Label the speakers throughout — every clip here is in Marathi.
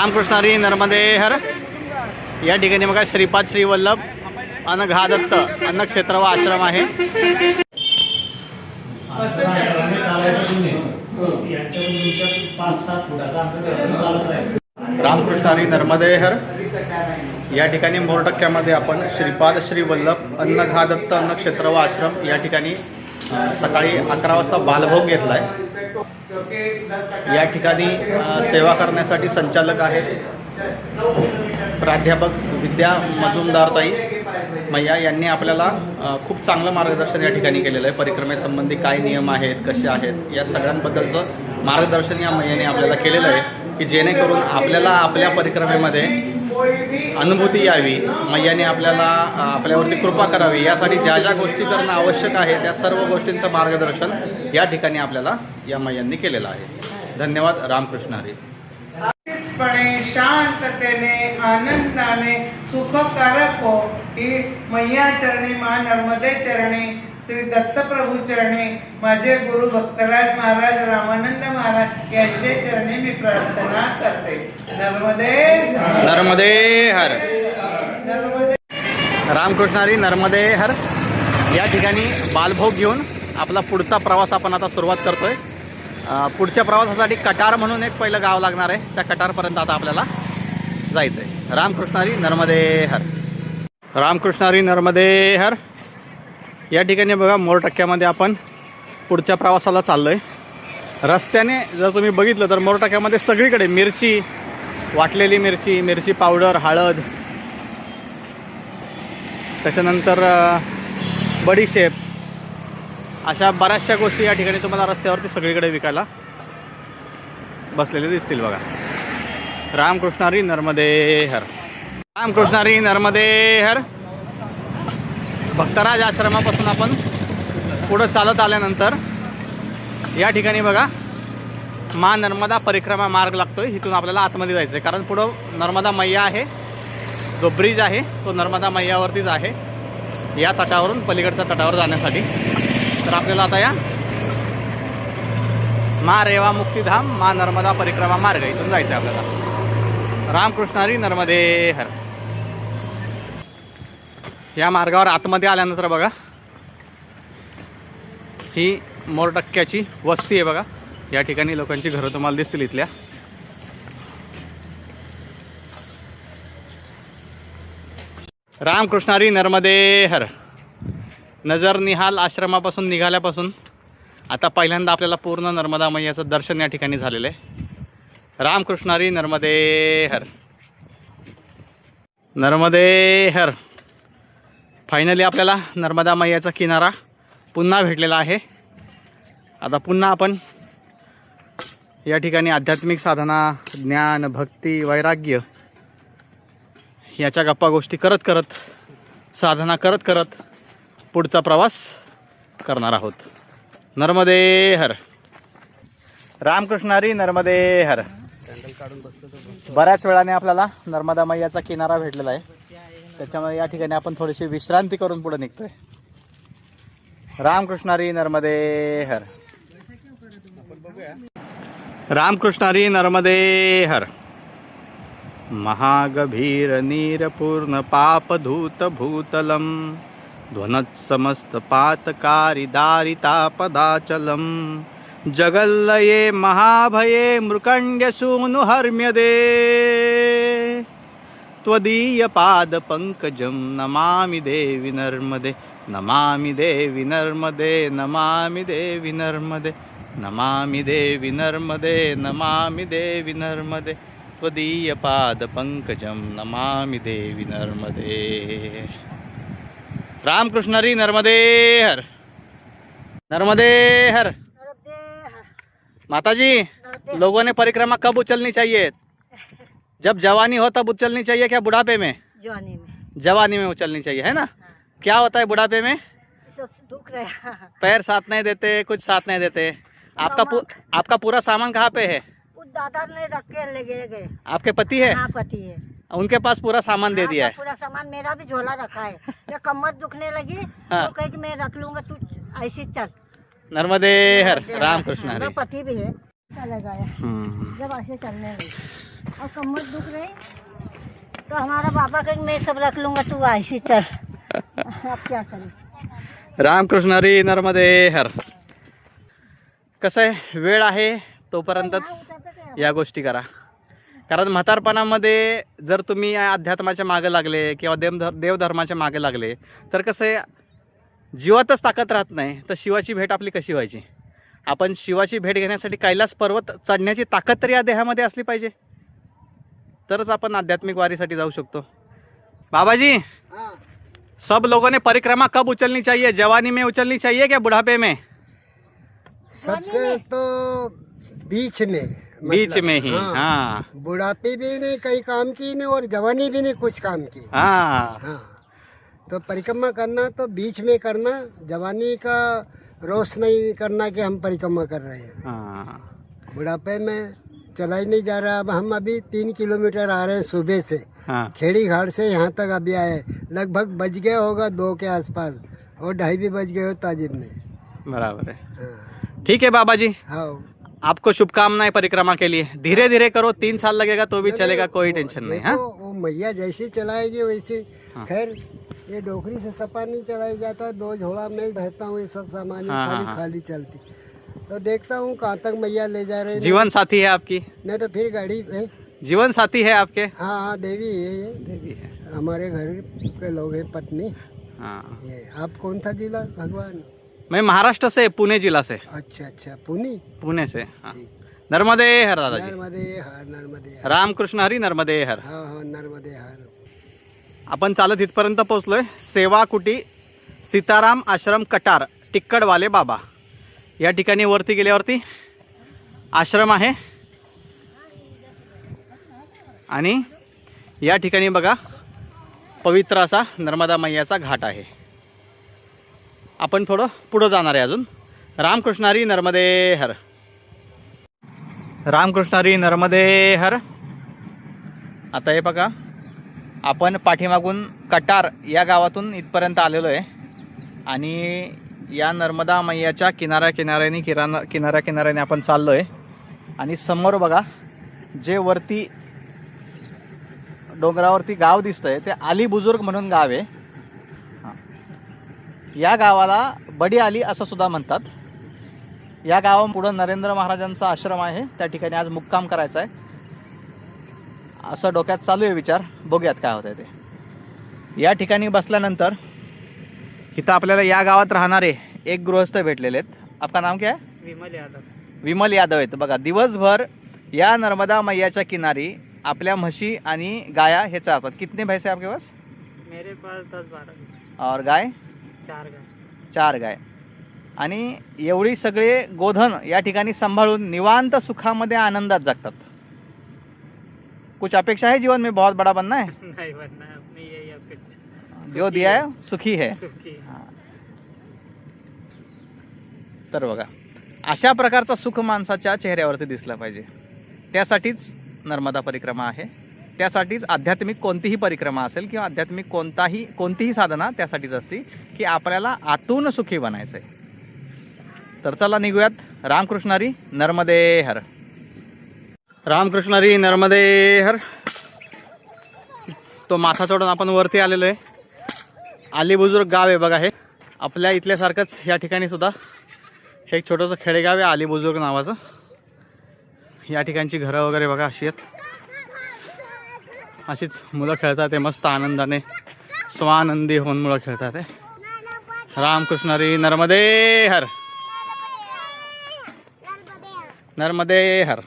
Speaker 1: रामकृष्ण हरी नर्मदे हर. या ठिकाणी बघा श्रीपाद श्री वल्लभ अन घादत्त अन्न क्षेत्र व आश्रम आहे. रामकृष्ण हरी नर्मदे हर. या ठिकाणी मोरटक्क्यामध्ये आपण श्रीपाद श्री वल्लभ अन्न घादत्त अन्न क्षेत्र व आश्रम या ठिकाणी सकाळी अकरा वाजता बालभोग घेतला आहे या ठिकाणी सेवा करण्यासाठी संचालक आहेत प्राध्यापक विद्या मजुमदारताई मैया यांनी आपल्याला खूप चांगलं मार्गदर्शन या ठिकाणी केलेलं आहे. परिक्रमेसंबंधी काय नियम आहेत कसे आहेत या सगळ्यांबद्दलचं मार्गदर्शन या मैयाने आपल्याला केलेलं आहे की जेणेकरून आपल्याला आपल्या परिक्रमेमध्ये अनुभूती यावी. मैयाने आपल्याला आपल्यावरती कृपा करावी. यासाठी ज्या ज्या गोष्टी करणं आवश्यक आहे त्या सर्व गोष्टींचं मार्गदर्शन या ठिकाणी आपल्याला या मैयांनी केलेलं आहे. धन्यवाद. रामकृष्ण हरी.
Speaker 2: पणे शांततेने आनंदाने सुखकारक हो. ही मैया चरणी मा नर्मदे चरणी श्री दत्तप्रभू चरणी माझे गुरु भक्तराज महाराज रामानंद महाराज यांचे चरणी मी प्रार्थना करते. नर्मदे
Speaker 1: नर्मदे हर.
Speaker 2: नर्मदे.
Speaker 1: रामकृष्ण हरी नर्मदे हर. या ठिकाणी बालभोग घेऊन आपला पुढचा प्रवास आपण आता सुरुवात करतोय. पुढच्या प्रवासासाठी कटार म्हणून एक पहिलं गाव लागणार आहे. त्या कटारपर्यंत आता आपल्याला जायचं आहे रामकृष्ण हरी नर्मदे हर. रामकृष्ण हरी नर्मदे हर. या ठिकाणी बघा मोरटक्क्यामध्ये आपण पुढच्या प्रवासाला चाललो आहे रस्त्याने जर तुम्ही बघितलं तर मोरटक्क्यामध्ये सगळीकडे मिरची वाटलेली मिरची मिरची पावडर हळद त्याच्यानंतर बडीशेप अशा बऱ्याचशा गोष्टी या ठिकाणी तुम्हाला रस्त्यावरती सगळीकडे विकायला बसलेले दिसतील बघा. रामकृष्णारी नर्मदे हर. रामकृष्णारी नर्मदे हर. भक्तराज आश्रमापासून आपण पुढं चालत आल्यानंतर या ठिकाणी बघा मा नर्मदा परिक्रमा मार्ग लागतोय. इथून आपल्याला आतमध्ये जायचं आहे कारण पुढं नर्मदा मैया आहे. जो ब्रिज आहे तो नर्मदा मैयावरतीच आहे. या तटावरून पलीकडच्या तटावर जाण्यासाठी. तर आपल्याला आता या मा रेवा मुक्तीधाम मा नर्मदा परिक्रमा मार्ग इथून जायचं आहे आपल्याला रामकृष्णारी नर्मदे हर. या मार्गावर आतमध्ये आल्यानंतर बघा ही मोरटक्क्याची वस्ती आहे बघा. या ठिकाणी लोकांची घरं तुम्हाला दिसतील इथल्या. रामकृष्णारी नर्मदे हर. नजर निहाल आश्रमापासून निघाल्यापासून आता पहिल्यांदा आपल्याला पूर्ण नर्मदा मैयाचं दर्शन या ठिकाणी झालेलं आहे. रामकृष्णारी नर्मदे हर. नर्मदे हर. फायनली आपल्याला नर्मदा मैयाचा किनारा पुन्हा भेटलेला आहे. आता पुन्हा आपण या ठिकाणी आध्यात्मिक साधना ज्ञान भक्ती वैराग्य याच्या गप्पा गोष्टी करत करत साधना करत करत पुढचा प्रवास करणार आहोत. नर्मदे हर. रामकृष्णारी नर्मदे हर. बऱ्याच वेळाने आपल्याला नर्मदा मैयाचा किनारा भेटलेला आहे. त्याच्यामुळे या ठिकाणी आपण थोडीशी विश्रांती करून पुढे निघतोय. रामकृष्णारी नर्मदे हर. रामकृष्णारी नर्मदे हर. महागभीर नीरपूर्ण पापधूत भूतलम ध्वनत् समस्त पातकारी जगल्लये महाभये मृकण्ड्य त्वदीय पाद पंकजम नमामि देवी नर्मदे नमामि देवी नर्मदे नमामि देवी नर्मदे नमामि देवी नर्मदे नमामि देवी नर्मदे त्वदीय पाद पंकजम नमामि देवी नर्मदे। रामकृष्णरी नर्मदे हर। नर्मदे हर। माताजी लोगों ने परिक्रमा कब उचलनी चाहिए? जब जवानी हो तब उचलनी चाहिए क्या बुढ़ापे में?
Speaker 3: जवानी में।
Speaker 1: जवानी में उचलनी चाहिए है ना? हाँ। क्या होता है बुढ़ापे में?
Speaker 3: दुख रहा
Speaker 1: पैर साथ नहीं देते कुछ साथ नहीं देते। आपका पू, आपका पूरा सामान कहाँ पे है?
Speaker 3: दादा ने रख के ले गए गए।
Speaker 1: आपके पति है?
Speaker 3: हाँ पति है।
Speaker 1: उनके पास पूरा सामान दे
Speaker 3: हाँ,
Speaker 1: दिया है।
Speaker 3: पूरा सामान मेरा भी झोला रखा है। ये कमर दुखने लगी
Speaker 1: हाँ।
Speaker 3: तो कहे कि मैं रख लूँगा तू ऐसी चल।
Speaker 1: नर्मदे हर रामकृष्ण
Speaker 3: मेरा
Speaker 1: हरे
Speaker 3: पति भी है। चला गया।
Speaker 1: हम्म.
Speaker 3: जब ऐसे चलने लगे। और कमर दुख रही। तो हमारा बाबा कहेंगे मैं सब रख लूंगा तू ऐसे चल आप क्या करें?
Speaker 1: रामकृष्ण हरी नर्मदे हर। कसं आहे? वेळ आहे तोपर्यंतच या गोष्टी करा. कारण म्हातारपणामध्ये जर तुम्ही अध्यात्माच्या मागे लागले किंवा देवधर देवधर्माच्या मागे लागले तर कसं आहे? जीवातच ताकद राहत नाही तर शिवाची भेट आपली कशी व्हायची? आपण शिवाची भेट घेण्यासाठी कैलास पर्वत चढण्याची ताकद तरी या देहामध्ये असली पाहिजे. तरच आपण आध्यात्मिक वारीसाठी जाऊ शकतो. बाबाजी सब लोगों ने परिक्रमा कब उचलनी चाहिए? जवानी में उचलनी चाहिए क्या बुढ़ापे में?
Speaker 4: सबसे तो बीच में
Speaker 1: बीच
Speaker 4: मतलब,
Speaker 1: में ही
Speaker 4: हाँ,
Speaker 1: हाँ।
Speaker 4: बुढ़ापे भी नहीं कई काम की नहीं और जवानी भी नहीं कुछ काम की
Speaker 1: हाँ।
Speaker 4: हाँ। तो परिक्रमा करना तो बीच में करना जवानी का रोष नहीं करना कि हम परिक्रमा कर रहे हैं।
Speaker 1: हाँ।
Speaker 4: बुढ़ापे में चला ही नहीं जा रहा। अब हम अभी तीन किलोमीटर आ रहे हैं सुबह से।
Speaker 1: हाँ।
Speaker 4: खेड़ी घाट से यहाँ तक अभी आए लगभग बज गया होगा दो के आसपास और ढाई भी बज गए हो ताजिब में।
Speaker 1: बराबर है। ठीक हाँ है बाबा जी।
Speaker 4: हाँ।
Speaker 1: आपको शुभकामनाएँ परिक्रमा के लिए। धीरे धीरे करो तीन साल लगेगा तो भी चलेगा कोई टेंशन नहीं हाँ।
Speaker 4: देखो, वो मैया जैसे चलाएगी वैसे।
Speaker 1: हाँ।
Speaker 4: खैर ये डोकरी से सपा नहीं चलाई जाता दो झोला में रहता हूँ ये सब सामान
Speaker 1: हाँ,
Speaker 4: खाली
Speaker 1: हाँ,
Speaker 4: खाली चलती। तो देखता हूँ कहाँ तक मैया ले जा रहे हैं।
Speaker 1: जीवन साथी है आपकी?
Speaker 4: नहीं तो फिर गाड़ी है
Speaker 1: जीवन साथी है आपके?
Speaker 4: हाँ हाँ देवी है ये।
Speaker 1: देवी है।
Speaker 4: हमारे घर के लोग हैं पत्नी।
Speaker 1: हाँ।
Speaker 4: ये आप कौन सा जिला? भगवान।
Speaker 1: मैं महाराष्ट्र से पुणे जिला से।
Speaker 4: अच्छा अच्छा पुनी
Speaker 1: पुणे से हाँ। नर्मदे हर दादाजी।
Speaker 4: नर्मदे हर नर्मदे हर।
Speaker 1: रामकृष्ण हरी नर्मदे हर।
Speaker 4: हाँ हाँ नर्मदे हर।
Speaker 1: आपण चालत इथपर्यंत पोहोचलोय सेवा कुटी सीताराम आश्रम कटार टिक्कडवाले बाबा। या ठिकाणी वरती गेल्यावरती आश्रम आहे. आणि या ठिकाणी बघा पवित्र असा नर्मदा मैयाचा घाट आहे. आपण थोडं पुढं जाणार आहे अजून. रामकृष्णारी नर्मदे हर. रामकृष्णारी नर्मदे हर. आता हे बघा आपण पाठीमागून कटार या गावातून इथपर्यंत आलेलो आहे. आणि या नर्मदा मैयाच्या किनाऱ्या किनाऱ्याने किराणा किनाऱ्या किनाऱ्याने आपण चाललो आहे आणि समोर बघा जे वरती डोंगरावरती गाव दिसतंय ते आली बुजुर्ग म्हणून गाव आहे. या गावाला बडी आली असं सुद्धा म्हणतात. या गावापुढं नरेंद्र महाराजांचा आश्रम आहे. त्या ठिकाणी आज मुक्काम करायचा आहे असं डोक्यात चालू आहे विचार. बघूयात काय होतं ते. या ठिकाणी बसल्यानंतर इथं आपल्याला या गावात राहणारे एक गृहस्थ भेटलेले आहेत. आपका नाम क्या
Speaker 5: विमल यादव.
Speaker 1: विमल यादव आहेत. बघा दिवसभर या नर्मदा मैयाच्या किनारी आपल्या म्हशी आणि गाया हे चारतात. कितने भैंसे आपके पास?
Speaker 5: मेरे पास दस बारह
Speaker 1: और गाय?
Speaker 5: चार गाय.
Speaker 1: चार गाय. आणि एवढी सगळे गोधन या ठिकाणी सांभाळून निवांत सुखामध्ये आनंदात जगतात. कुछ अपेक्षा है जीवन में? बहुत बड़ा बनना है?
Speaker 5: नहीं बनना है अपनी यही अपेक्षा.
Speaker 1: जो दिया है सुखी है।
Speaker 5: सुखी।
Speaker 1: तर बघा अशा प्रकारचा सुख माणसाच्या चेहऱ्यावरती दिसला पाहिजे. त्यासाठीच नर्मदा परिक्रमा आहे. त्यासाठीच आध्यात्मिक कोणतीही परिक्रमा असेल किंवा आध्यात्मिक कोणताही कोणतीही साधना त्यासाठीच असते की आपल्याला आतून सुखी बनायचं आहे तर चला निघूयात. रामकृष्णारी नर्मदे हर. रामकृष्णारी नर्मदे हर. तो माथा चढून आपण वरती आलेलो आहे. आलीबुजुर्ग गाव आहे बघा हे. आपल्या इथल्यासारखंच या ठिकाणी सुद्धा हे एक छोटंसं खेडेगाव आहे आलीबुजुर्ग नावाचं. या ठिकाणची घरं वगैरे बघा अशी आहेत. अशीच मुलं खेळतात ते मस्त आनंदाने स्वानंदी होऊन मुलं खेळतात ते रामकृष्णारी नर्मदे हर. नर्मदे हर.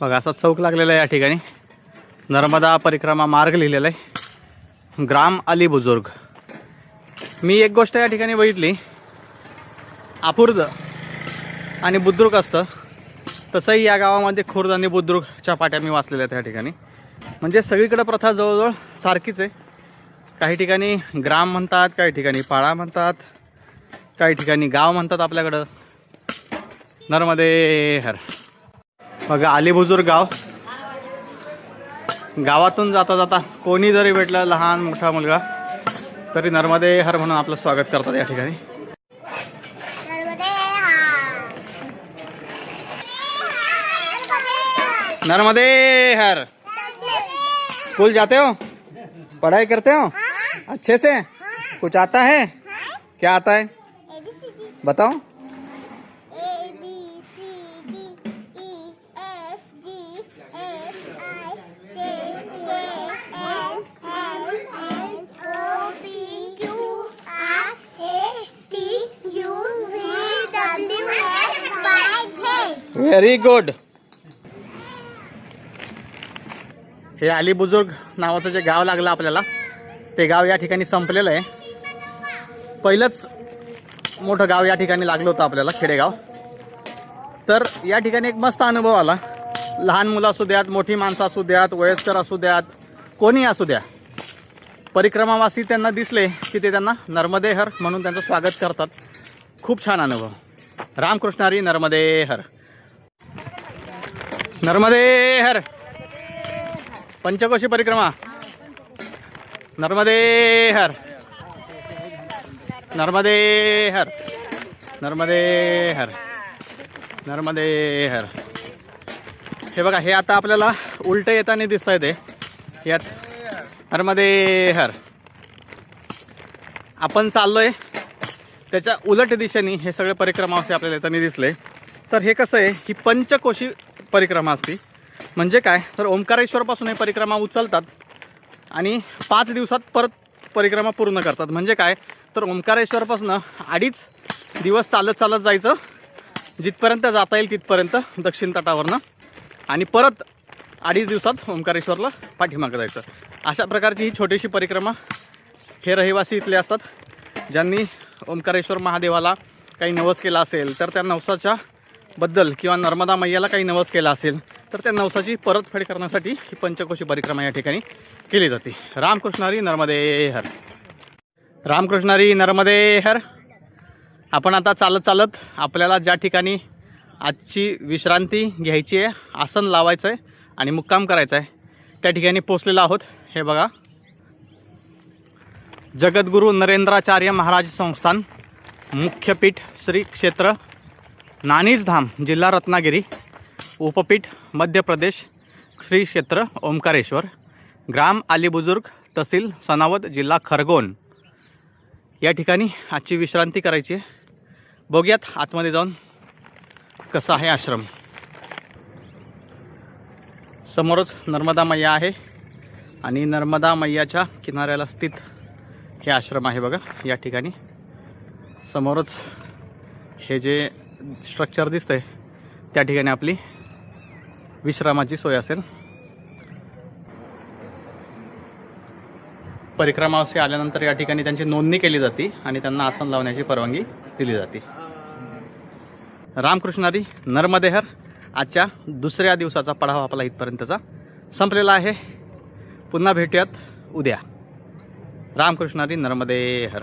Speaker 1: बघा असा चौक लागलेला आहे या ठिकाणी. नर्मदा परिक्रमा मार्ग लिहिलेला आहे. ग्राम अली बुजुर्ग. मी एक गोष्ट या ठिकाणी बघितली. आपुर्द आणि बुद्रुक असतं. तसंही या गावामध्ये खुर्द आणि बुद्रुकच्या पाट्या मी वाचलेल्या आहेत या ठिकाणी. म्हणजे सगळीकडे प्रथा जवळजवळ सारखीच आहे. काही ठिकाणी ग्राम म्हणतात काही ठिकाणी पाळा म्हणतात काही ठिकाणी गाव म्हणतात आपल्याकडं. नर्मदे हर बघा आली बुजुर्ग गाव. गावातून जाता जाता कोणी जरी भेटलं लहान मोठा मुलगा तरी नर्मदे हर म्हणून आपलं स्वागत करतात या ठिकाणी. नर्मदे हर. स्कूल जाते हो? पढ़ाई करते हो? अच्छे से? कुछ आता है? क्या आता है? बताओ। व्हेरी गुड हे अली बुजुर्ग नावाचं जे गाव लागलं आपल्याला ते गाव या ठिकाणी संपलेलं आहे. पहिलंच मोठं गाव या ठिकाणी लागलं होतं आपल्याला खेडेगाव. तर या ठिकाणी एक मस्त अनुभव आला. लहान मुलं असू द्यात मोठी माणसं असू द्यात वयस्कर असू द्यात कोणी असू द्या. परिक्रमावासी त्यांना दिसले की ते त्यांना नर्मदे हर म्हणून त्यांचं स्वागत करतात. खूप छान अनुभव. रामकृष्णारी नर्मदे हर नर्मदे हर। पंचकोशी परिक्रमा। नर्मदे हर। नर्मदे हर। नर्मदे हर। नर्मदे हर। हे बघा हे आता आपल्याला उलट येताना दिसत आहे ते यात नर्मदे हर. आपण चाललोय त्याच्या उलट दिशेने हे सगळे परिक्रमा असे आपल्याला येताना दिसले. तर हे कसं आहे ही पंचकोशी परिक्रमा असते. म्हणजे काय? तर ओंकारेश्वरपासून हे परिक्रमा उचलतात आणि पाच दिवसात परत परिक्रमा पूर्ण करतात. म्हणजे काय? तर ओंकारेश्वरपासून अडीच दिवस चालत चालत जायचं. जिथपर्यंत जाता येईल तिथपर्यंत दक्षिण तटावरनं. आणि परत अडीच दिवसात ओंकारेश्वरला पाठीमागं जायचं. अशा प्रकारची ही छोटीशी परिक्रमा हे रहिवासी इथले असतात. ज्यांनी ओंकारेश्वर महादेवाला काही नवस केला असेल तर त्या नवसाच्या बद्दल किंवा नर्मदा मैयाला काही नवस केला असेल तर त्या नवसाची परतफेड करण्यासाठी ही पंचकोशी परिक्रमा या ठिकाणी केली जाते. रामकृष्णारी नर्मदे हर. रामकृष्णारी नर्मदे हर. आपण आता चालत चालत आपल्याला ज्या ठिकाणी आजची विश्रांती घ्यायची आहे आसन लावायचं आहे आणि मुक्काम करायचं आहे त्या ठिकाणी पोचलेलो आहोत. हे बघा. जगद्गुरू नरेंद्राचार्य महाराज संस्थान मुख्यपीठ श्री क्षेत्र नानीजधाम जिल्हा रत्नागिरी उपपीठ मध्य प्रदेश श्री क्षेत्र ओंकारेश्वर. ग्राम आलीबुजुर्ग तहसील सनावद जिल्हा खरगोन. या ठिकाणी आजची विश्रांती करायची आहे. बघूयात आतमध्ये जाऊन कसा आहे आश्रम. समोरच नर्मदा मैया आहे आणि नर्मदा मैयाच्या किनाऱ्याला स्थित हे आश्रम आहे बघा. या ठिकाणी समोरच हे जे स्ट्रक्चर दिसतंय. त्या ठिकाणी आपली विश्रामाची सोय असेल. परिक्रमावशी आल्यानंतर या ठिकाणी त्यांची नोंदणी केली जाते आणि त्यांना आसन लावण्याची परवानगी दिली जाते. रामकृष्णारी नर्मदेहर आजच्या दुसऱ्या दिवसाचा पढाव आपला इथपर्यंतचा संपलेला आहे. पुन्हा भेटूयात उद्या. रामकृष्णारी नर्मदेहर.